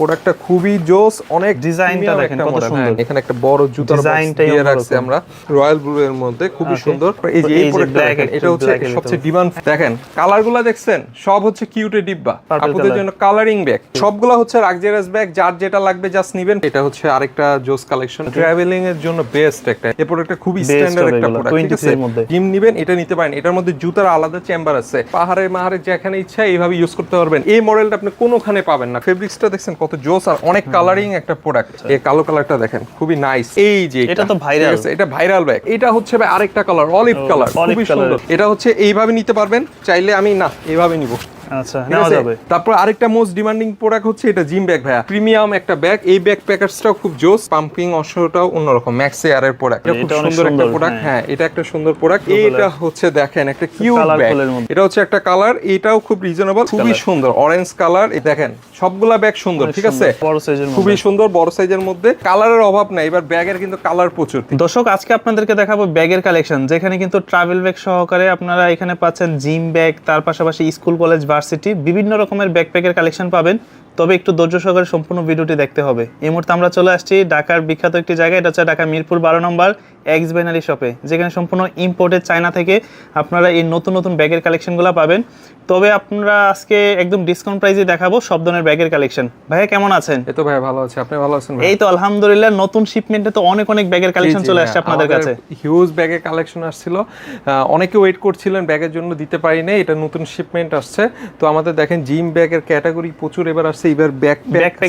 প্রোডাক্টটা খুবই জোস অনেক ডিজাইনটা দেখেন কত সুন্দর। হ্যাঁ, এখানে একটা বড় জুতার বক্স ডিজাইনটাই দিয়ে রাখছি আমরা। রয়্যাল ব্লু এর মধ্যে খুবই সুন্দর। এই যে এই এই প্রোডাক্টটা দেখেন এটা হচ্ছে সবচেয়ে ডিমান্ড দেখেন কালারগুলো দেখছেন? সব হচ্ছে কিউটে ডিব্বা। Color। জন্য কালারিং ব্যাগ সবগুলো হচ্ছে লাক্সারিয়াস ব্যাগ যার যেটা লাগবে জাস্ট নিবেন। এটা হচ্ছে আরেকটা জোস কালেকশন ট্রাভেলিং এর জন্য বেস্ট একটা। এই প্রোডাক্টটা খুবই স্ট্যান্ডার্ড একটা প্রোডাক্ট ঠিক আছে। জিম নিবেন এটা নিতে পারেন। এটার মধ্যে জুতার আলাদা চেম্বার আছে। পাহাড়ে মাহারে যেখানে ইচ্ছা এইভাবে ইউজ করতে পারবেন। এই মডেলটা আপনি কোনোখানে পাবেন না। ফেব্রিক্সটা দেখছেন কত জোস আর অনেক কালারিং একটা প্রোডাক্ট এই কালো কালারটা দেখেন খুবই নাইস এই যে এটা তো ভাইরাল এটা ভাইরাল ব্যাগ এটা হচ্ছে ভাই আরেকটা কালার অলিভ কালার খুবই সুন্দর। এটা হচ্ছে এইভাবে নিতে পারবেন চাইলে আমি না এইভাবে নিব। আচ্ছা নেওয়া যাবে। তারপর আরেকটা মোস্ট ডিমান্ডিং প্রোডাক্ট হচ্ছে এটা জিম ব্যাগ ভাইয়া। প্রিমিয়াম একটা ব্যাগ এই ব্যাগ খুব জোস পাম্পিং অংশটাও অন্যরকম ম্যাক্স এর প্রোডাক্ট এটা খুব সুন্দর একটা প্রোডাক্ট হ্যাঁ। হ্যাঁ এটা একটা সুন্দর প্রোডাক্ট এটা হচ্ছে দেখেন একটা কিউট ব্যাগ। এটা হচ্ছে একটা কালার এটাও খুব রিজনেবল খুবই সুন্দর অরেঞ্জ কালার দেখেন সবগুলা ব্যাগ সুন্দর ঠিক আছে? খুবই সুন্দর বড় সাইজের মধ্যে। কালারের অভাব নাই এবার ব্যাগের কিন্তু কালার প্রচুর। দর্শক আজকে আপনাদেরকে দেখাবো ব্যাগের কালেকশন যেখানে কিন্তু ট্রাভেল ব্যাগ সহকারে আপনারা এখানে পাচ্ছেন জিম ব্যাগ তার পাশাপাশি স্কুল কলেজ ভার্সিটি বিভিন্ন রকমের ব্যাকপ্যাকের কালেকশন পাবেন। তবে একটু ধৈর্য সহকারে সম্পূর্ণ ভিডিওটি দেখতে হবে। এই মুহূর্তে আমরা চলে আসছি ঢাকার বিখ্যাত একটি জায়গা এটা হচ্ছে ঢাকা মিরপুর বারো নম্বর। এক্স ব্যানারি শপে যেখানে সম্পূর্ণ ইম্পোর্টেড চায়না থেকে আপনারা এই নতুন নতুন ব্যাগের কালেকশনগুলো পাবেন। তবে আপনারা আজকে একদম ডিসকাউন্ট প্রাইসে দেখাবো সব ধরনের ব্যাগের কালেকশন ভাইয়া কেমন আছেন? এই তো ভাই ভালো আছে। আপনি ভালো আছেন এই তো আলহামদুলিল্লাহ নতুন শিপমেন্টে তো অনেক অনেক ব্যাগের কালেকশন চলে আসছে আপনাদের কাছে। হিউজ ব্যাগের কালেকশন আসছিল। অনেকে ওয়েট করছিলেন ব্যাগের জন্য দিতে পারিনি এটা নতুন শিপমেন্ট আসছে। তো আমাদের দেখেন জিম ব্যাগের ক্যাটাগরি প্রচুর এবার আসছে এবার ব্যাগ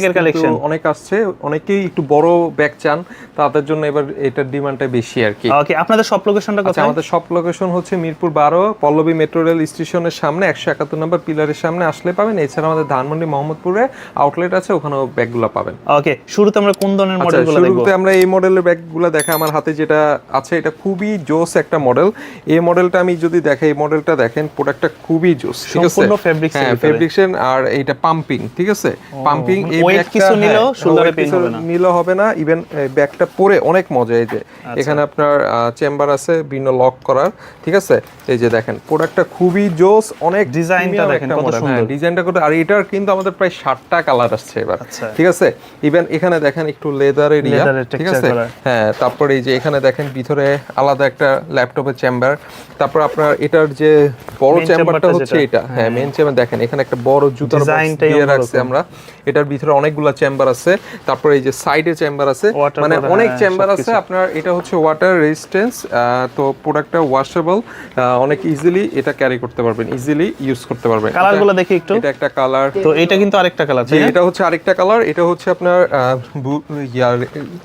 এর collection। অনেক আসছে। অনেকেই একটু বড় ব্যাগ চান তাদের জন্য এবার এটার ডিমান্ডটা বেশি। আর কি। ওকে আপনাদের সব লোকেশনটা আচ্ছা কোথায়? আমাদের সব লোকেশন হচ্ছে মিরপুর বারো পল্লবী মেট্রো রেল স্টেশনের সামনে একশো একাত্তর নম্বর পিলারের সামনে আসলে পাবেন। এছাড়া আমাদের ধানমন্ডি মোহাম্মদপুরে আউটলেট আছে ওখানেও ব্যাগগুলো পাবেন। ওকে শুরুতে আমরা কোন ধরনের আচ্ছা মডেলগুলো দেখব? শুরুতে আমরা এই মডেলের ব্যাগগুলো দেখা আমার হাতে যেটা আছে এটা খুবই জোস একটা মডেল এই মডেলটা আমি যদি দেখাই এই মডেলটা দেখেন প্রোডাক্টটা খুবই জোস ঠিক আছে? সম্পূর্ণ এর হ্যাঁ। ফেব্রিক্সের আর এইটা পাম্পিং ঠিক আছে? পাম্পিং এই weight ব্যাগটা কিছু নিলেও হ্যাঁ, pain কিছু হবে না। নিলেও হবে না। ইভেন ব্যাগটা পরে অনেক মজা এই যে। আচ্ছা। এখানে আপনার চেম্বার আছে বিভিন্ন লক করার ঠিক আছে? এই যে দেখেন প্রোডাক্টটা খুবই জোস অনেক ডিজাইনটা দেখেন কত হ্যাঁ, সুন্দর। ডিজাইনটা কত আর এটার কিন্তু আমাদের প্রায় ষাটটা কালার আসছে এবার আচ্ছা। ঠিক আছে? ইভেন এখানে দেখেন একটু লেদার এরিয়া ঠিক আছে? হ্যাঁ তারপরে এই যে এখানে দেখেন ভিতরে আলাদা একটা ল্যাপটপের চেম্বার তারপর আপনার এটার যে বড় চেম্বারটা হচ্ছে এটা। হ্যাঁ মেন চেম্বার দেখেন এখানে একটা বড় জুতার দিয়ে রাখছি আমরা। এটার ভিতরে অনেকগুলা চেম্বার আছে তারপর এই যে সাইডে চেম্বার আছে মানে অনেক হ্যাঁ, চেম্বার আছে আপনার এটা হচ্ছে ওয়াটার রেজিস্ট্যান্স তো প্রোডাক্টটা ওয়াশেবল অনেক ইজিলি এটা ক্যারি করতে পারবেন ইজিলি ইউজ করতে পারবেন। কালারগুলো দেখি একটু। এটা একটা কালার তো এটা কিন্তু আরেকটা কালার জি এটা হচ্ছে আরেকটা কালার এটা হচ্ছে আপনার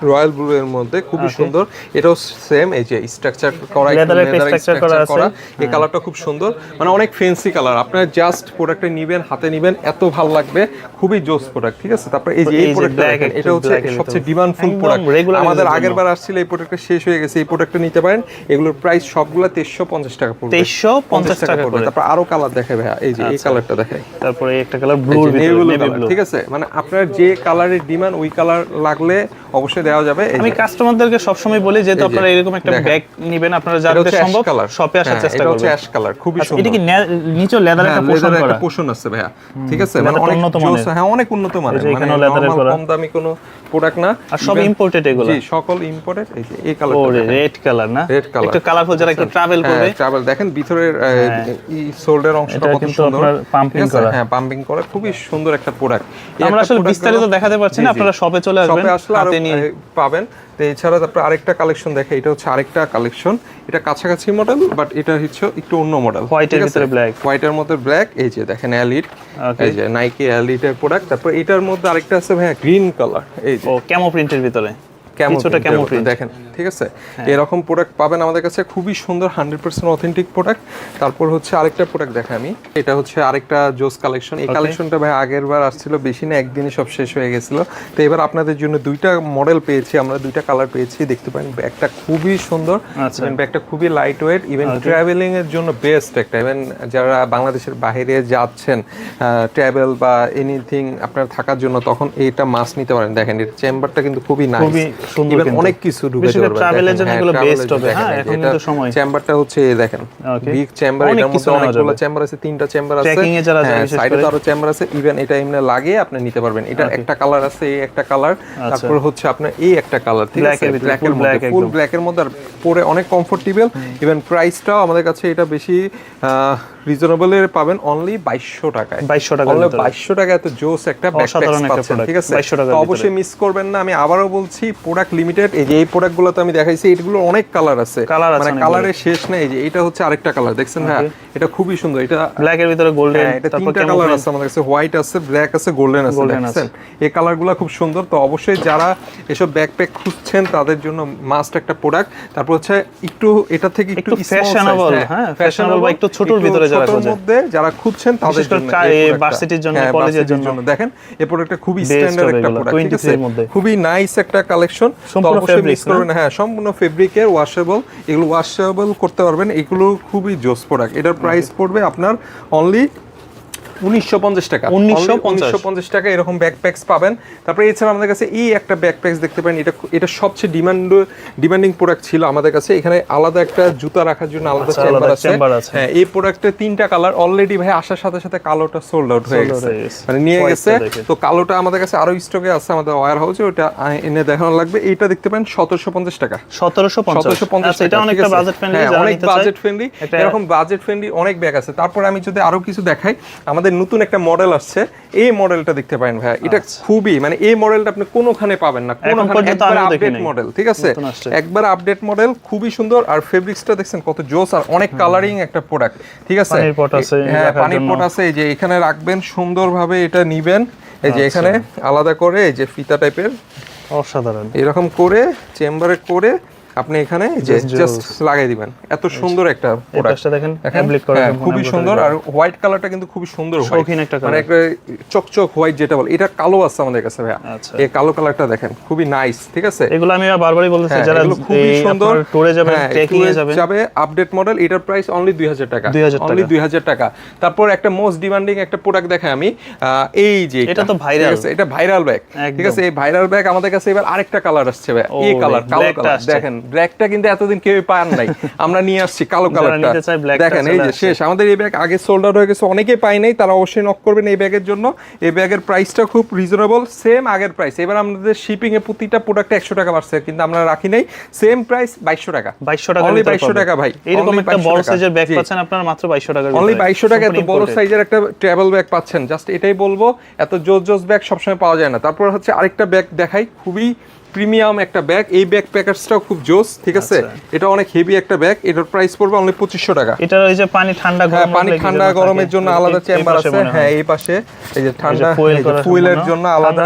রয়্যাল ব্লু এর মধ্যে খুবই সুন্দর। এটাও সেম এই যে স্ট্রাকচার করা structure structure করা আছে। এই কালারটা খুব সুন্দর। মানে অনেক ফেন্সি কালার আপনার জাস্ট প্রোডাক্টটা নিবেন হাতে নিবেন এত ভালো লাগবে। খুবই জোস প্রোডাক্ট ঠিক আছে? তারপরে এই যে এই প্রোডাক্টটা এটা হচ্ছে সবচেয়ে ভিতরে। ডিমান্ডফুল প্রোডাক্ট আমাদের আগের বার আসছিল এই প্রোডাক্টটা শেষ হয়ে গেছে এই প্রোডাক্টটা নিতে পারেন। এগুলোর প্রাইস সবগুলা তেইশশো পঞ্চাশ টাকা পড়বে। 2350 টাকা পড়বে। তারপর আরও কালার দেখে ভাইয়া এই যে এই কালারটা দেখাই তারপরে এই একটা কালার ব্লু ঠিক আছে? মানে আপনার যে কালারের ডিমান্ড ওই কালার লাগলে অবশ্যই দেওয়া যাবে। আমি কাস্টমারদেরকে সবসময় বলি যেহেতু আপনারা এরকম একটা ব্যাগ নেবেন আপনারা যাদের সম্ভব শপে আসার চেষ্টা করবেন এটা হচ্ছে অ্যাশ কালার খুবই আচ্ছা, সুন্দর। এটা কি নিচে লেদার হ্যাঁ, একটা পোষণ করা একটা পোষণ আছে ভাইয়া। ঠিক আছে? মানে অনেক উন্নত মানের। হ্যাঁ অনেক উন্নত মানের। মানে এখানেও leather করা। কম দামি কোনো প্রোডাক্ট না। আর সব ইম্পোর্টেড এগুলো? জি সকল ইম্পোর্টেড এই যে এই ও কালারটা রেড কালার না? Red color। একটু কালারফুল যারা একটু ট্রাভেল করবে। ট্রাভেল দেখেন ভিতরের অংশটা কত সুন্দর? করা। হ্যাঁ পাম্পিং করা। খুবই সুন্দর একটা প্রোডাক্ট আমরা আসলে বিস্তারিত দেখাতে পারছি না আপনারা শপে চলে আসবেন শপে আসলে আরও পাবেন। তো এছাড়া তারপর আরেকটা কালেকশন দেখে এটা হচ্ছে আরেকটা কালেকশন এটা কাছাকাছি মডেল বাট এটা হচ্ছে একটু অন্য মডেল এর ভিতরে black। হোয়াইটের মধ্যে ব্ল্যাক এই যে দেখেন Okay. এই যে নাইকি এলিট এর প্রোডাক্ট তারপর এটার মধ্যে আরেকটা আছে ভাইয়া গ্রিন কালার এই যে। ও ক্যামো প্রিন্টের ভিতরে। কিছুটা কেমন দেখেন ঠিক আছে? এরকম প্রোডাক্ট পাবেন আমাদের কাছে খুবই সুন্দর হান্ড্রেড পার্সেন্ট অথেন্টিক প্রোডাক্ট তারপর হচ্ছে আরেকটা প্রোডাক্ট দেখা আমি। এটা হচ্ছে আরেকটা জোস কালেকশন এই কালেকশনটা ভাই আগের বার আসছিল বেশি না একদিনই সব শেষ হয়ে গেছিল। তো এবার আপনাদের জন্য দুইটা মডেল পেয়েছি আমরা দুইটা কালার পেয়েছি। দেখতে পারেন ব্যাগটা খুবই সুন্দর। আচ্ছা। ইভেন ব্যাগটা খুবই লাইট ওয়েট ইভেন ট্রাভেলিং এর জন্য বেস্ট একটা। ইভেন যারা বাংলাদেশের বাইরে যাচ্ছেন ট্রাভেল বা এনিথিং আপনার থাকার জন্য তখন এইটা মাছ নিতে পারেন। দেখেন এর চেম্বারটা কিন্তু খুবই নাইস খুবই সুন্দর কিন্তু। অনেক কিছু জন্য এগুলো best হবে, হ্যাঁ, এখন কিন্তু সময়। চেম্বারটা হচ্ছে এই দেখেন বিগ চেম্বার এটার মধ্যে অনেকগুলো চেম্বার আছে তিনটা চেম্বার আছে। Trekking এ যারা যায় হ্যাঁ, বিশেষ সাইডে। তো আরও চেম্বার আছে ইভেন এটা এমনি লাগিয়ে আপনি নিতে পারবেন। এটার একটা কালার আছে এই একটা কালার তারপর হচ্ছে আপনার এই একটা কালার ঠিক আছে? এর ব্ল্যাক এর মধ্যে ফুল একদম। ব্ল্যাক এর মধ্যে আর পরে অনেক কমফোর্টেবল ইভেন প্রাইসটাও আমাদের কাছে এটা বেশি রিজনেবল এর পাবেন অনলি 2200 টাকায়। 2200 টাকার অনলি 2200 টাকা এত জোস একটা ব্যাকপ্যাক পাচ্ছেন ঠিক আছে? 2200 টাকার অবশ্যই মিস করবেন না। আমি আবারও বলছি প্রোডাক্ট লিমিটেড এই যে এই প্রোডাক্টগুলো তো আমি দেখাইছি এগুলো অনেক কালার আছে। মানে। কালারের শেষ নেই এই যে এটা হচ্ছে আরেকটা কালার দেখছেন হ্যাঁ এটা খুবই সুন্দর এটা ব্ল্যাক এর ভিতরে গোল্ডেন হ্যাঁ, এটা তিনটা কালার আছে আমাদের কাছে হোয়াইট আছে ব্ল্যাক আছে গোল্ডেন আছে দেখছেন? এই কালারগুলো খুব সুন্দর তো অবশ্যই যারা এসব ব্যাকপ্যাক খুঁজছেন তাদের জন্য মাস্ট একটা প্রোডাক্ট তারপর হচ্ছে একটু এটা থেকে একটু fashionable, হ্যাঁ, fashionable বা একটু ছোটর ভিতরে যারা খোঁজে। মধ্যে যারা খুঁজছেন তাদের জন্য এই। ভার্সিটির জন্য, হ্যাঁ, কলেজের জন্য। দেখেন এই প্রোডাক্টটা খুবই স্ট্যান্ডার্ড একটা প্রোডাক্ট ঠিক আছে? খুবই নাইস একটা কালেকশন তো সম্পূর্ণ করবেন হ্যাঁ সম্পূর্ণ ফেব্রিকের ওয়াশেবল এগুলো ওয়াশেবল করতে পারবেন। এগুলো খুবই জোস প্রোডাক্ট এটার প্রাইস পড়বে আপনার অনলি উনিশশো পঞ্চাশ টাকা। 1950 উনিশশো পঞ্চাশ টাকা এরকম ব্যাকপ্যাকস পাবেন। তারপরে এছাড়া আমাদের কাছে এই একটা ব্যাকপ্যাকস দেখতে পারেন। এটা এটা সবচেয়ে ডিমান্ড ডিমান্ডিং প্রোডাক্ট ছিল আমাদের কাছে। এখানে আলাদা একটা জুতা রাখার জন্য আলাদা আচ্ছা, চেম্বার আছে। হ্যাঁ এই প্রোডাক্টের তিনটা কালার অলরেডি ভাই আসার সাথে সাথে কালোটা সোল্ড আউট হয়ে গেছে। মানে নিয়ে গেছে। তো কালোটা আমাদের কাছে আরও স্টকে আছে আমাদের ওয়্যার হাউসে ওটা এনে দেখানো লাগবে। এইটা দেখতে পারেন সতেরোশো পঞ্চাশ টাকা। সতেরোশো পঞ্চাশ। সতেরোশো পঞ্চাশ আচ্ছা, এটা অনেকটা বাজেট ফ্রেন্ডলি হ্যাঁ, অনেক বাজেট ফ্রেন্ডলি এরকম বাজেট ফ্রেন্ডলি অনেক ব্যাগ আছে। তারপর আমি যদি আরও কিছু দেখাই আমাদের নতুন একটা মডেল আসছে। এই মডেলটা দেখতে পারেন ভাই এটা খুবই মানে এই মডেলটা আপনি কোনোখানে পাবেন না। কোনোখানে একবার আপডেট মডেল ঠিক আছে? একবার আপডেট মডেল খুবই সুন্দর। আর ফেব্রিক্সটা দেখছেন কত জোস আর অনেক কালারিং একটা প্রোডাক্ট ঠিক আছে? পানির পট আছে, হ্যাঁ পানির পট আছে। এই যে এখানে রাখবেন সুন্দরভাবে এটা নিবেন। এই যে এখানে আলাদা করে এই যে ফিতা টাইপের অসাধারণ। এরকম করে চেম্বারে করে আপনি এখানে যে জাস্ট লাগাই দিবেন। এত সুন্দর একটা এই প্রোডাক্ট পাশটা দেখেন অ্যাপ্লিক করা হ্যাঁ, খুবই সুন্দর আর হোয়াইট কালারটা কিন্তু খুবই সুন্দর। শৌখিন একটা মানে একটা চকচক হোয়াইট যেটা বলে এটা কালো আছে আমাদের কাছে ভাইয়া। আচ্ছা। এই কালো কালারটা দেখেন খুবই নাইস ঠিক আছে? এগুলো আমি বারবারই বলতেছি হ্যাঁ, যারা এগুলো খুবই সুন্দর। টুরে যাবেন হ্যাঁ, ট্রেকিং এ tour-এ যাবে আপডেট মডেল এটার প্রাইস অনলি 2000 টাকা। 2000 অনলি টাকা। 2000 টাকা। তারপর একটা মোস্ট ডিমান্ডিং একটা প্রোডাক্ট দেখাই আমি। এই যে এটা তো ভাইরাল আছে, এটা ভাইরাল ব্যাগ ঠিক আছে? এই ভাইরাল ব্যাগ আমাদের কাছে এবার আরেকটা কালার আসছে ভাই এই কালার কালো কালার দেখেন। ব্ল্যাকটা কিন্তু এতদিন কেউ পান নাই। আমরা নিয়ে আসছি কালো কালারটা দেখেন এই যে শেষ আমাদের এই ব্যাগ আগে সোল্ড আউট হয়ে গেছে অনেকেই পাই নাই তারা অবশ্যই নক করবেন এই ব্যাগের জন্য। এই ব্যাগের প্রাইসটা খুব রিজনেবল সেম আগের প্রাইস এবার আমাদের শিপিং এ প্রতিটা প্রোডাক্টে একশো টাকা বাড়ছে কিন্তু আমরা রাখি নাই। সেম প্রাইস বাইশশো টাকা। 2200 টাকা Only 2200 টাকা ভাই। এরকম একটা 2200 বড় টাকা। সাইজের ব্যাগ পাচ্ছেন আপনারা মাত্র 2200 টাকার অনলি। বাইশশো টাকা এত বড় সাইজের একটা ট্রাভেল ব্যাগ পাচ্ছেন। জাস্ট এটাই বলব এত জোস জোস ব্যাগ সবসময় পাওয়া যায় না। তারপর হচ্ছে আরেকটা ব্যাগ দেখাই খুবই প্রিমিয়াম একটা ব্যাগ। এই ব্যাগ প্যাকার্সটাও খুব জোস ঠিক আছে? আচ্ছা। এটা অনেক হেভি একটা ব্যাগ। এটার প্রাইস পড়বে অনলি পঁচিশশো টাকা। এটা ওই যে পানি ঠান্ডা হ্যাঁ গরম পানি ঠান্ডা গরমের জন্য আলাদা চেম্বার আছে। হ্যাঁ। এই পাশে। এই যে ঠান্ডা ফুয়েলের জন্য আলাদা।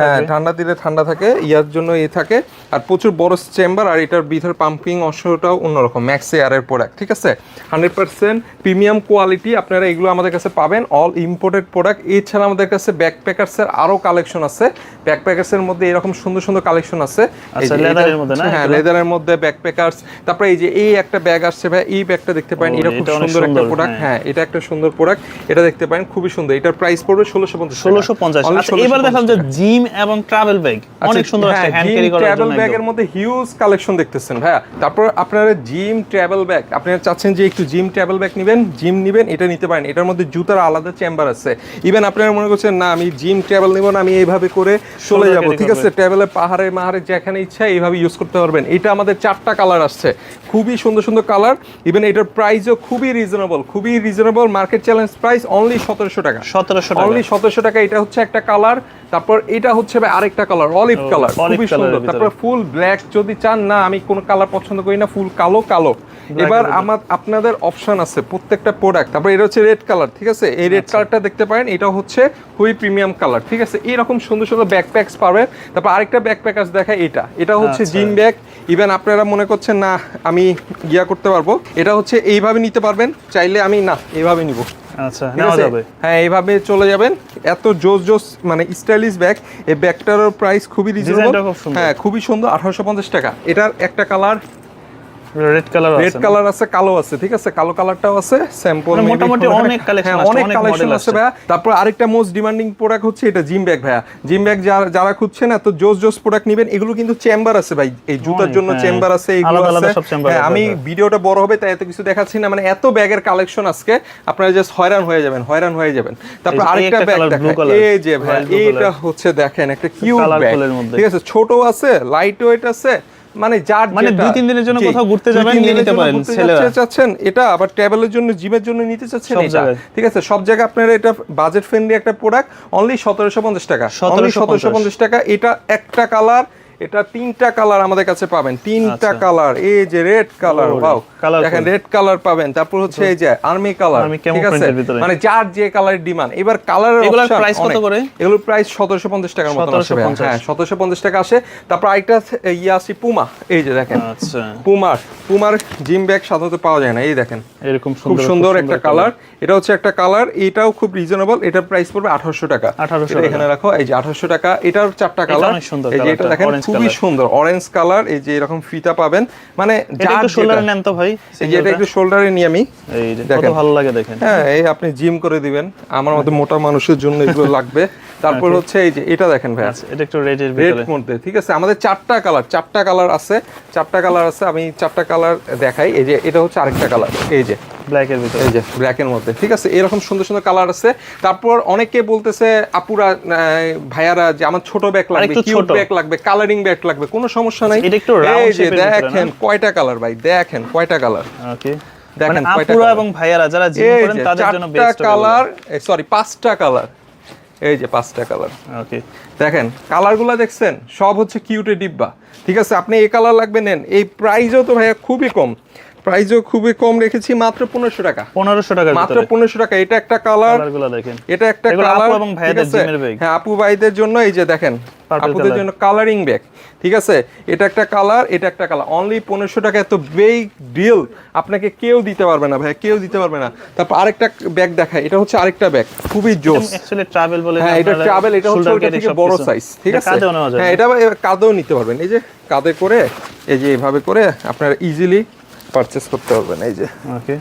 হ্যাঁ ঠান্ডা দিলে ঠান্ডা থাকে ইয়ার জন্য এ থাকে। আর প্রচুর বড় চেম্বার আর এটার ভিতর পাম্পিং অংশটাও অন্যরকম ম্যাক্স এয়ারের প্রোডাক্ট ঠিক আছে? হান্ড্রেড পার্সেন্ট প্রিমিয়াম কোয়ালিটি আপনারা এগুলো আমাদের কাছে পাবেন অল ইম্পোর্টেড প্রোডাক্ট এছাড়া আমাদের কাছে ব্যাকপ্যাকার্সের আরও কালেকশন আছে। ব্যাকপ্যাকার্সের মধ্যে এরকম সুন্দর সুন্দর কালেকশন আছে। এই আচ্ছা, মধ্যে না হ্যাঁ লেদারের মধ্যে ব্যাকপ্যাকার্স তারপরে এই যে এই একটা ব্যাগ আসছে ভাই এই ব্যাগটা দেখতে পারেন এটা খুব সুন্দর একটা প্রোডাক্ট হ্যাঁ। হ্যাঁ এটা একটা সুন্দর প্রোডাক্ট এটা দেখতে পারেন খুবই সুন্দর। এটার প্রাইস পড়বে ষোলোশো পঞ্চাশ 1650 আচ্ছা এবার দেখলাম যে জিম এবং ট্রাভেল ব্যাগ অনেক সুন্দর হ্যাঁ, আছে হ্যান্ড ক্যারি করার ট্রাভেল ব্যাগের মধ্যে হিউজ কালেকশন দেখতেছেন ভাইয়া। তারপর আপনারা জিম ট্রাভেল ব্যাগ আপনারা চাচ্ছেন যে একটু জিম ট্রাভেল ব্যাগ নেবেন জিম নেবেন এটা নিতে পারেন। এটার মধ্যে জুতার আলাদা চেম্বার আছে। ইভেন আপনারা মনে করছেন না আমি জিম ট্রাভেল নেব না আমি এইভাবে করে চলে যাব। ঠিক আছে ট্রাভেলে পাহাড়ে মাহাড়ে যেখানে ইচ্ছা এইভাবে ইউজ করতে পারবেন। এটা আমাদের চারটা কালার আসছে। খুবই সুন্দর সুন্দর কালার ইভেন এটার প্রাইসও খুবই রিজনেবল খুবই reasonable market challenge price only সতেরোশো টাকা। 1700 টাকা। অনলি সতেরোশো টাকা এটা হচ্ছে একটা কালার তারপর এটা হচ্ছে ভাই আরেকটা কালার অলিভ কালার খুবই সুন্দর। তারপর ফুল ব্ল্যাক যদি চান না আমি কোন কালার পছন্দ করি না ফুল কালো কালো। এবার আমার আপনাদের অপশন আছে প্রত্যেকটা প্রোডাক্ট তারপর এটা হচ্ছে রেড কালার ঠিক আছে? এই রেড আচ্ছা। কালারটা দেখতে পারেন এটা হচ্ছে হুই প্রিমিয়াম কালার ঠিক আছে? এরকম সুন্দর সুন্দর ব্যাকপ্যাকস পাবেন। তারপর আরেকটা ব্যাকপ্যাকার্স দেখায় এটা। এটা হচ্ছে আচ্ছা। জিম ব্যাগ ইভেন আপনারা মনে করছেন না আমি গিয়া করতে পারব। এটা হচ্ছে এইভাবে নিতে পারবেন। চাইলে আমি না এইভাবে নিব। আচ্ছা নেওয়া যাবে। হ্যাঁ এইভাবে চলে যাবেন। এত জোস জোস মানে স্টাইলিশ ব্যাগ। এই ব্যাগটার প্রাইস খুবই রিজনেবল। হ্যাঁ খুবই সুন্দর আঠারোশো পঞ্চাশ টাকা। এটার একটা কালার রেড কালার রেড আছে। কালার আছে কালো আছে ঠিক আছে? কালো কালারটাও আছে স্যাম্পল মানে মোটামুটি অনেক collection আছে, অনেক কালেকশন আছে। ভাইয়া। তারপর আরেকটা মোস্ট ডিমান্ডিং প্রোডাক্ট হচ্ছে এটা জিম ব্যাগ ভাইয়া। জিম ব্যাগ যারা খুঁজছেন এত জোস জোস প্রোডাক্ট নেবেন এগুলো কিন্তু চেম্বার আছে ভাই। এই জুতার জন্য হ্যাঁ। চেম্বার আছে এগুলো আলাদা আছে। chamber হ্যাঁ, আছে, আমি হ্যাঁ। ভিডিওটা বড় হবে তাই এত কিছু দেখাচ্ছি না। মানে এত ব্যাগের কালেকশন আজকে আপনারা জাস্ট হয়রান হয়ে যাবেন হয়রান হয়ে যাবেন। তারপর আরেকটা ব্যাগ colour, blue দেখা colour, এই যে ভাই এইটা হচ্ছে দেখেন একটা কিউট ব্যাগ। ঠিক আছে? ছোট আছে লাইট ওয়েট আছে মানে যার মানে দুই তিন দিনের জন্য কোথাও ঘুরতে যাবেন, নিয়ে নিতে পারেন, ছেলেরা। চাচ্ছেন এটা আবার ট্রাভেলের জন্য জিমের জন্য নিতে চাচ্ছেন এটা। ঠিক আছে সব জায়গায় আপনারা এটা বাজেট ফ্রেন্ডলি একটা প্রোডাক্ট অনলি সতেরোশো পঞ্চাশ টাকা। 1750 সতেরোশো পঞ্চাশ। টাকা এটা একটা কালার এটা তিনটা কালার আমাদের কাছে পাবেন। তিনটা আচ্ছা। কালার এই যে রেড কালার colourful. দেখেন রেড কালার পাবেন। তারপর হচ্ছে এই যে আর্মি কালার ঠিক আছে। মানে যার যে কালারের ডিমান্ড এবার কালারের এগুলোর price কত করে? এগুলোর প্রাইস সতেরোশো পঞ্চাশ টাকার মতো আসে ভাইয়া। 1750 হ্যাঁ সতেরোশো পঞ্চাশ টাকা আসে। তারপর আরেকটা ইয়ে আসি পুমা এই যে দেখেন। আচ্ছা। পুমার পুমার জিম ব্যাগ সাধারণত পাওয়া যায় না এই দেখেন। এরকম খুব সুন্দর একটা কালার এটা হচ্ছে একটা কালার এটাও খুব রিজনেবল এটার প্রাইস পড়বে আঠারোশো টাকা। 1800 এটা এখানে রাখো এই যে আঠারোশো টাকা এটার চারটা কালার এই যে এটা দেখেন খুবই সুন্দর অরেঞ্জ কালার এই যে এরকম ফিতা পাবেন। মানে একটু শোল্ডারে নেন তো ভাই এই যে এটা একটু শোল্ডারে নিয়ে আমি এই কত ভালো লাগে দেখেন। হ্যাঁ এই আপনি জিম করে দিবেন আমার মতো মোটা মানুষের জন্য এগুলো লাগবে। তারপর হচ্ছে এই যে এটা দেখেন ভাই আচ্ছা এটা একটু রেডের রেড ভিতরে মধ্যে ঠিক আছে? আমাদের চারটা কালার চারটা কালার আছে চারটা কালার আছে আমি চারটা কালার দেখাই। এই যে এটা হচ্ছে আরেকটা কালার এই যে। ব্ল্যাক এর ভিতরে। এই যে ব্ল্যাক এর মধ্যে। ঠিক আছে এরকম সুন্দর সুন্দর কালার আছে। তারপর অনেকে বলতেছে আপুরা ভাইয়ারা যে আমার ছোট ব্যাগ লাগবে কিউট। ব্যাগ লাগবে কালারিং ব্যাগ লাগবে কোনো সমস্যা নাই। এটা একটু এই যে দেখেন কয়টা কালার ভাই দেখেন কয়টা কালার ওকে দেখেন মানে কয়টা আপুরা এবং ভাইয়ারা যারা জিম করেন তাদের জন্য বেস্ট কালার সরি পাঁচটা কালার এই যে পাঁচটা কালার ওকে দেখেন কালারগুলো দেখছেন? সব হচ্ছে কিউটের ডিব্বা। ঠিক আছে আপনি এই কালার লাগবে নেন। এই প্রাইসও তো ভাইয়া খুবই কম। প্রাইসও খুবই কম রেখেছি মাত্র পনেরোশো টাকা। 1500 টাকা মাত্র পনেরোশো টাকা এটা একটা কালার কালারগুলো দেখেন। এটা একটা কালার এবং ভাইয়াদের জিমের ব্যাগ। হ্যাঁ আপু ভাইদের জন্য এই যে দেখেন আপুদের জন্য কালারিং ব্যাগ ঠিক আছে? এটা একটা কালার এটা একটা কালার অনলি পনেরোশো টাকা এত বেগ ডিল আপনাকে কেউ দিতে পারবে না ভাই কেউ দিতে পারবে না। তারপর আরেকটা ব্যাগ দেখায় এটা হচ্ছে আরেকটা ব্যাগ খুবই জোস। ট্রাভেল বলে হ্যাঁ এটা ট্রাভেল এটা হচ্ছে ওটা থেকে বড় সাইজ ঠিক আছে? হ্যাঁ এটা কাঁধেও নিতে পারবেন এই যে কাঁধে করে এই যে এভাবে করে আপনারা ইজিলি পারচেস করতে পারবেন এই যে। ওকে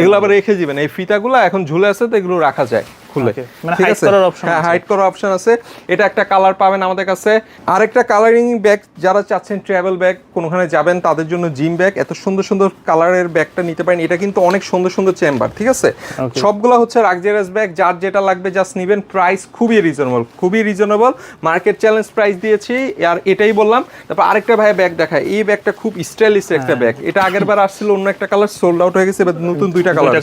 এগুলো আবার রেখে দিবেন। এই ফিতাগুলো এখন ঝুলে আছে তো এগুলো রাখা যায়। খুলে মানে ঠিক আছে? করার হ্যাঁ হাইড করার অপশন আছে। এটা একটা কালার পাবেন আমাদের কাছে। আরেকটা কালারিং ব্যাগ যারা চাচ্ছেন ট্রাভেল ব্যাগ কোনোখানে যাবেন তাদের জন্য জিম ব্যাগ এত সুন্দর সুন্দর কালারের ব্যাগটা নিতে পারেন। এটা কিন্তু অনেক সুন্দর সুন্দর চেম্বার ঠিক আছে? সবগুলো হচ্ছে রাগজারাস ব্যাগ যার যেটা লাগবে জাস্ট নেবেন। প্রাইস খুবই রিজনেবল খুবই রিজনেবল মার্কেট চ্যালেঞ্জ প্রাইস দিয়েছি। আর এটাই বললাম। তারপর আরেকটা ভাই ব্যাগ দেখায়। এই ব্যাগটা খুব স্টাইলিশ একটা ব্যাগ এটা আগের বার আসছিল অন্য একটা কালার সোল্ড আউট হয়ে গেছে। এবার নতুন দুইটা কালার।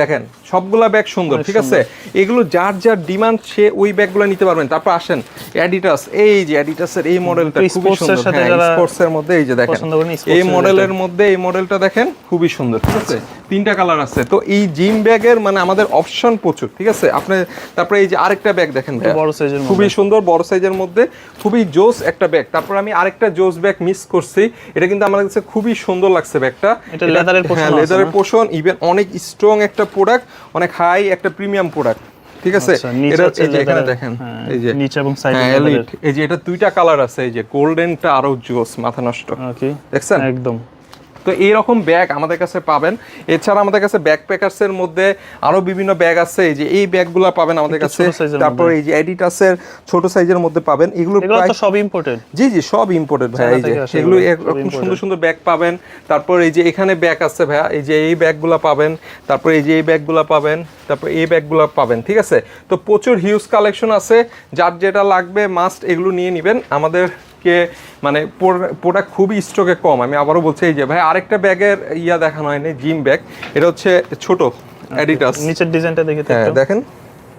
দেখেন সবগুলা ব্যাগ সুন্দর ঠিক আছে? এগুলো যার যার ডিমান্ড সে ওই ব্যাগগুলো নিতে পারবেন। তারপর আসেন অ্যাডিটাস এই যে অ্যাডিটাসের এই মডেলটা খুবই এর সুন্দর। সাথে হ্যাঁ স্পোর্টস এর মধ্যে এই যে দেখেন এই মডেলের মধ্যে এই মডেলটা দেখেন খুবই সুন্দর ঠিক আছে? তিনটা কালার আছে। তো এই জিম ব্যাগের মানে আমাদের অপশন প্রচুর ঠিক আছে? আপনি তারপরে এই যে আরেকটা ব্যাগ দেখেন। বড় সাইজের খুবই সুন্দর বড় সাইজের মধ্যে খুবই জোস একটা ব্যাগ তারপর আমি আরেকটা জোস ব্যাগ মিস করছি। এটা কিন্তু আমার কাছে খুবই সুন্দর লাগছে ব্যাগটা এটা leather-এর পোষণ লেদারের? পোষণ ইভেন অনেক স্ট্রং একটা প্রোডাক্ট অনেক হাই একটা প্রিমিয়াম প্রোডাক্ট ঠিক আছে? আচ্ছা, এটা এই যে এখানে দেখেন হ্যাঁ, এই যে নিচে এবং এ হ্যাঁ, এই যে এটা দুইটা কালার আছে এই যে গোল্ডেনটা আরও জোস মাথা নষ্ট। ওকে দেখছেন? একদম। তো এইরকম ব্যাগ আমাদের কাছে পাবেন। এছাড়া আমাদের কাছে ব্যাগ প্যাকার্সের মধ্যে আরও বিভিন্ন ব্যাগ আছে এই যে এই ব্যাগগুলো পাবেন আমাদের কাছে। তারপর এই যে এডিটাসের ছোট সাইজের মধ্যে পাবেন। এগুলো সব ইম্পোর্টেড জি জি সব ইম্পোর্টেড ভাই এই যে এগুলো এরকম সুন্দর সুন্দর ব্যাগ পাবেন। তারপর এই যে এখানে ব্যাগ আছে ভাইয়া এই যে এই ব্যাগগুলো পাবেন। তারপর এই যে এই ব্যাগগুলো পাবেন। তারপর এই ব্যাগগুলো পাবেন ঠিক আছে? তো প্রচুর হিউজ কালেকশন আছে। যার যেটা লাগবে মাস্ট এগুলো নিয়ে নেবেন। আমাদেরকে মানে প্রোডাক্ট খুবই স্টকে কম। আমি আবারও বলছি এই যে ভাই আরেকটা ব্যাগের ইয়া দেখানো হয়নি জিম ব্যাগ এটা হচ্ছে ছোট অ্যাডিটাস নিচের ডিজাইনটা দেখে হ্যাঁ। দেখেন।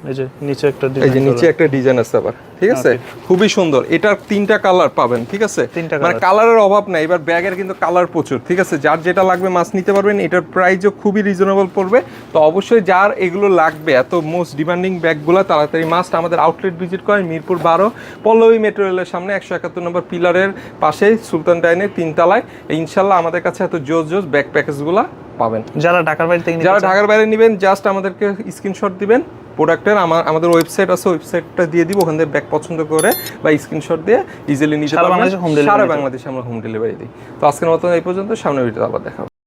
এই যে নিচে একটা এই যে নিচে একটা ডিজাইন আছে আবার ঠিক আছে? খুবই সুন্দর। এটার তিনটা কালার পাবেন ঠিক আছে? মানে কালারের অভাব নাই এবার ব্যাগের কিন্তু কালার প্রচুর ঠিক আছে? যার যেটা লাগবে মাছ নিতে পারবেন এটার প্রাইসও খুবই রিজনেবল পড়বে। তো অবশ্যই যার এগুলো লাগবে এত মোস্ট ডিমান্ডিং ব্যাগগুলো তাড়াতাড়ি মাস্ট আমাদের আউটলেট ভিজিট করেন মিরপুর বারো পল্লবী মেট্রো রেলের সামনে একশো একাত্তর নম্বর পিলারের পাশেই সুলতান ডাইনের তিনতলায়। ইনশাল্লাহ আমাদের কাছে এত জোস জোস ব্যাগ প্যাকেজগুলো পাবেন। যারা ঢাকার বাইরে থেকে যারা ঢাকার বাইরে নেবেন জাস্ট আমাদেরকে স্ক্রিনশট দিবেন। প্রোডাক্টের আমার আমাদের ওয়েবসাইট আছে ওয়েবসাইটটা দিয়ে দিব ওখান থেকে ব্যাগ পছন্দ করে বা স্ক্রিনশট দিয়ে ইজিলি নিজে সারা পারবেন। বাংলাদেশে সারা বাংলাদেশে আমরা হোম ডেলিভারি দিই। তো আজকের মতো এই পর্যন্ত সামনে ভিডিও আবার দেখা হবে।